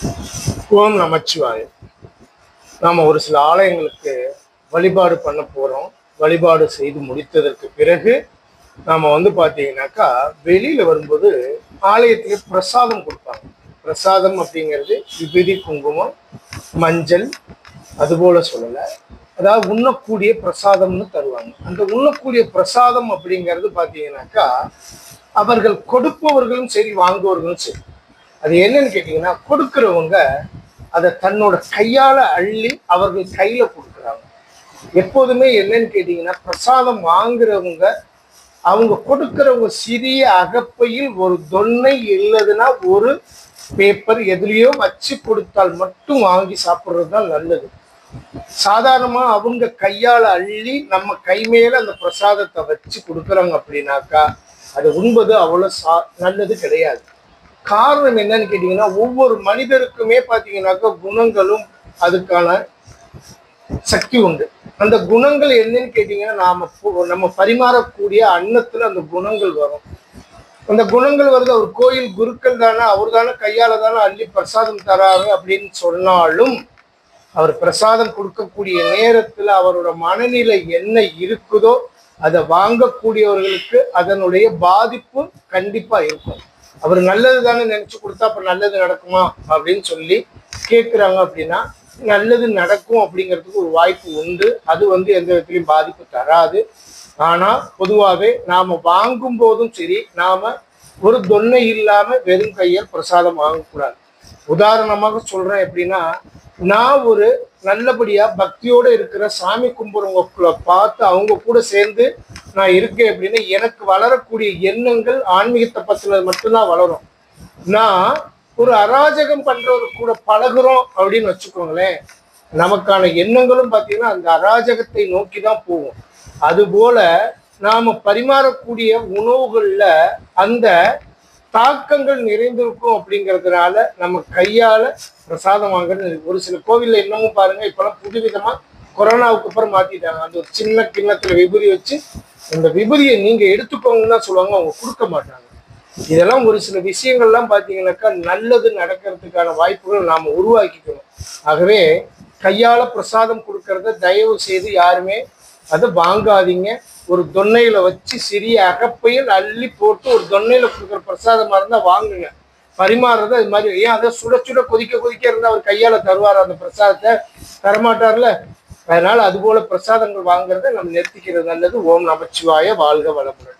ஓம் நமச்சிவாய. நாம் ஒரு சில ஆலயங்களுக்கு வழிபாடு பண்ண போகிறோம் வழிபாடு செய்து முடித்ததற்கு பிறகு நாம் வந்து பார்த்தீங்கன்னாக்கா வெளியில் வரும்போது ஆலயத்துக்கு பிரசாதம் கொடுப்பாங்க. பிரசாதம் அப்படிங்கிறது விபதி குங்குமம் மஞ்சள் அதுபோல சொல்லலை. அதாவது உண்ணக்கூடிய பிரசாதம்னு தருவாங்க. அந்த உண்ணக்கூடிய பிரசாதம் அப்படிங்கிறது பார்த்தீங்கன்னாக்கா அவர்கள் கொடுப்பவர்களும் சரி வாங்குவவர்களும் சரி. அது என்னன்னு கேட்டிங்கன்னா கொடுக்குறவங்க அதை தன்னோட கையால அள்ளி அவர்கள் கையில கொடுக்குறாங்க. எப்போதுமே என்னன்னு கேட்டிங்கன்னா பிரசாதம் வாங்குறவங்க அவங்க கொடுக்குறவங்க சிறிய அகப்பையில் ஒரு தொன்னை இல்லதுன்னா ஒரு பேப்பர் எதுலேயோ வச்சு கொடுத்தால் மட்டும் வாங்கி சாப்பிட்றது தான் நல்லது. சாதாரணமாக அவங்க கையால் அள்ளி நம்ம கை மேலே அந்த பிரசாதத்தை வச்சு கொடுக்குறாங்க அப்படின்னாக்கா அது உண்பது அவ்வளோ சா நல்லது கிடையாது. காரணம் என்னன்னு கேட்டீங்கன்னா ஒவ்வொரு மனிதருக்குமே பார்த்தீங்கன்னாக்கா குணங்களும் அதுக்கான சக்தி உண்டு. அந்த குணங்கள் என்னன்னு கேட்டீங்கன்னா நாம நம்ம பரிமாறக்கூடிய அன்னத்துல அந்த குணங்கள் வரும். அந்த குணங்கள் வருது அவர் கோயில் குருக்கள் தானே அவர் தானே கையால தானே அள்ளி பிரசாதம் தராரு அப்படின்னு சொன்னாலும் அவர் பிரசாதம் கொடுக்கக்கூடிய நேரத்துல அவரோட மனநிலை என்ன இருக்குதோ அதை வாங்கக்கூடியவர்களுக்கு அதனுடைய பாதிப்பு கண்டிப்பா இருக்கும். அவர் நல்லது தானே நினைச்சு கொடுத்தா அப்ப நல்லது நடக்குமா அப்படின்னு சொல்லி கேட்குறாங்க அப்படின்னா நல்லது நடக்கும் அப்படிங்கிறதுக்கு ஒரு வாய்ப்பு உண்டு. அது வந்து எந்த விதத்திலையும் பாதிப்பு தராது. ஆனா பொதுவாகவே நாம வாங்கும் போதும் சரி நாம ஒரு தொன்னை இல்லாம வெறும் கையால் பிரசாதம் வாங்கக்கூடாது. உதாரணமாக சொல்றேன் எப்படின்னா நான் ஒரு நல்லபடியா பக்தியோட இருக்கிற சாமி கும்பிடுறவங்களை பார்த்து அவங்க கூட சேர்ந்து நான் இருக்கேன் அப்படின்னு எனக்கு வளரக்கூடிய எண்ணங்கள் ஆன்மீகத்தை பத்தினது மட்டும்தான் வளரும். நான் ஒரு அராஜகம் பண்றவர் கூட பழகுறோம் அப்படின்னு வச்சுக்கோங்களேன். நமக்கான எண்ணங்களும் பார்த்தீங்கன்னா அந்த அராஜகத்தை நோக்கி தான் போகும். அதுபோல நாம பரிமாறக்கூடிய உணவுகள்ல அந்த தாக்கங்கள் நிறைந்திருக்கும் அப்படிங்கிறதுனால நம்ம கையால பிரசாதம் வாங்குறது ஒரு சில கோவில்ல இன்னமும் பாருங்க இப்பெல்லாம் புதுவிதமா கொரோனாவுக்கு அப்புறம் மாத்திட்டாங்க. அந்த ஒரு சின்ன கிண்ணத்துல விபூதி வச்சு அந்த விபூதியை நீங்க எடுத்துக்கோங்கன்னு தான் சொல்லுவாங்க அவங்க கொடுக்க மாட்டாங்க. இதெல்லாம் ஒரு சில விஷயங்கள்லாம் பார்த்தீங்கன்னாக்கா நல்லது நடக்கிறதுக்கான வாய்ப்புகள் நாம உருவாக்கிக்கணும். ஆகவே கையால பிரசாதம் கொடுக்கறத தயவு செய்து யாருமே அதை வாங்காதீங்க. ஒரு தொன்னையில வச்சு சிறிய அகப்பையில் அள்ளி போட்டு ஒரு தொன்னையில கொடுக்குற பிரசாதமா இருந்தா வாங்குங்க. பரிமாறுறது அது மாதிரி. ஏன் அதை சுட சுட கொதிக்க கொதிக்க இருந்தா அவர் கையால தருவார் அந்த பிரசாதத்தை? தரமாட்டார்ல. அதனால அது போல பிரசாதங்கள் வாங்குறத நம்ம நிறுத்திக்கிறது நல்லது. ஓம் நமச்சிவாய வாழ்க வளமுடன்.